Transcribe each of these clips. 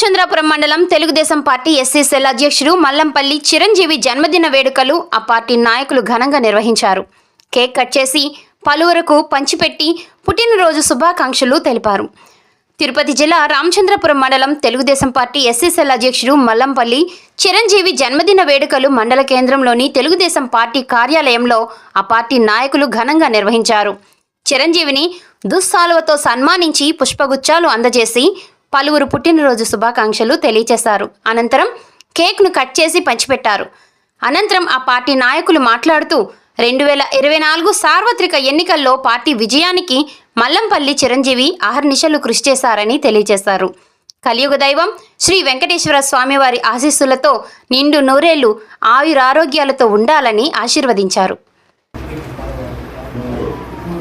రామచంద్రాపురం మండలం Telugu Desam party SC cell అధ్యక్షుడు మల్లంపల్లి చిరంజీవి జన్మదిన వేడుకలు ఆ పార్టీ నాయకులు ఘనంగా నిర్వహించారు. కేక్ కట్ చేసి పలువురకు పంచిపెట్టి పుట్టినరోజు శుభాకాంక్షలు తెలిపారు. తిరుపతి జిల్లా రామచంద్రపురం మండలం తెలుగుదేశం పార్టీ ఎస్సీసెల్ అధ్యక్షుడు మల్లంపల్లి చిరంజీవి జన్మదిన వేడుకలు మండల కేంద్రంలోని తెలుగుదేశం పార్టీ కార్యాలయంలో ఆ పార్టీ నాయకులు ఘనంగా నిర్వహించారు. చిరంజీవిని దుస్సాలువతో సన్మానించి పుష్పగుచ్చాలు అందజేసి పలువురు పుట్టినరోజు శుభాకాంక్షలు తెలియజేశారు అనంతరం కేక్ను కట్ చేసి పంచిపెట్టారు. అనంతరం ఆ పార్టీ నాయకులు మాట్లాడుతూ రెండు వేల ఇరవై నాలుగు సార్వత్రిక ఎన్నికల్లో పార్టీ విజయానికి మల్లంపల్లి చిరంజీవి అహర్నిశలు కృషి చేశారని తెలియజేశారు కలియుగ దైవం శ్రీ వెంకటేశ్వర స్వామివారి ఆశీస్సులతో నిండు నూరేళ్ళు ఆయురారోగ్యాలతో ఉండాలని ఆశీర్వదించారు.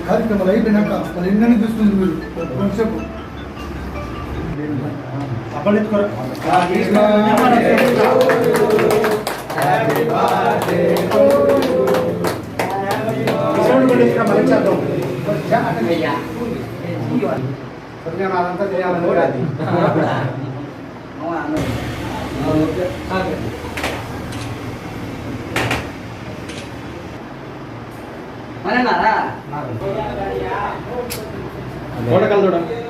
కార్యక్రమాలు అయిపోయినాక మరి ఎన్నని చూస్తుంది మీరు? కొంచెంసేపు అదంతా చేయాలని కాదు మనన్నారా కోటకల్ చూడండి